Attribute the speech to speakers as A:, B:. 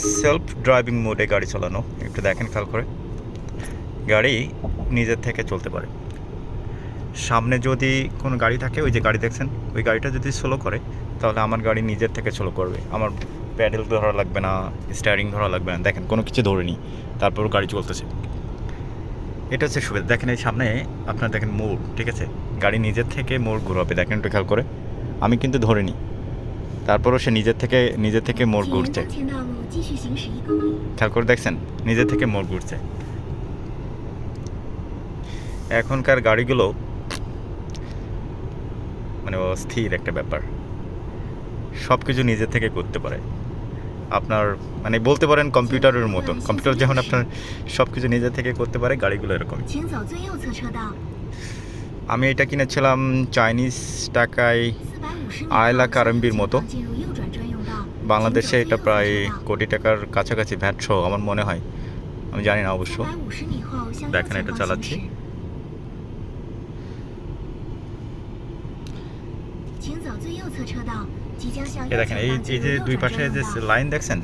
A: Self driving মোডে গাড়ি চালানো। একটু দেখেন খেয়াল করে। গাড়ি নিজের থেকে চলতে পারে। সামনে যদি কোনো গাড়ি থাকে, ওই যে গাড়ি দেখছেন, ওই গাড়িটা যদি স্লো করে, তাহলে আমার গাড়ি নিজের থেকে স্লো করবে। আমার প্যাডেল ধরা লাগবে না স্টারিং ধরা লাগবে না। দেখেন, কোনো কিছু ধরিনি, তারপর গাড়ি চলতেছে। এটা হচ্ছে সুবিধা। দেখেন এই সামনে আপনার দেখেন মোড়, ঠিক আছে? গাড়ি নিজের থেকে মোড় ঘুরাবে। দেখেন একটু খেয়াল করে। আমি কিন্তু ধরিনি। তারপরও সে নিজের থেকে নিজে থেকে মোড় ঘুরছে খেয়াল করে দেখছেন নিজে থেকে মোড় ঘুরছে এখনকার গাড়িগুলো মানে অস্থির একটা ব্যাপার সব কিছু নিজে থেকে করতে পারে আপনার মানে বলতে পারেন কম্পিউটারের মতন কম্পিউটার যেমন আপনার সব কিছু নিজে থেকে করতে পারে গাড়িগুলো এরকম আমি এটা কিনেছিলাম চাইনিজ টাকায় আয়লা
B: কারম্বির
A: মতো। বাংলাদেশে এটা প্রায় কোটি টাকার কাছাকাছি ভ্যাট আমার মনে হয়। আমি জানি না অবশ্য। দেখেন এটা চালাচ্ছি। এই যে দুই পাশে যে লাইন দেখছেন?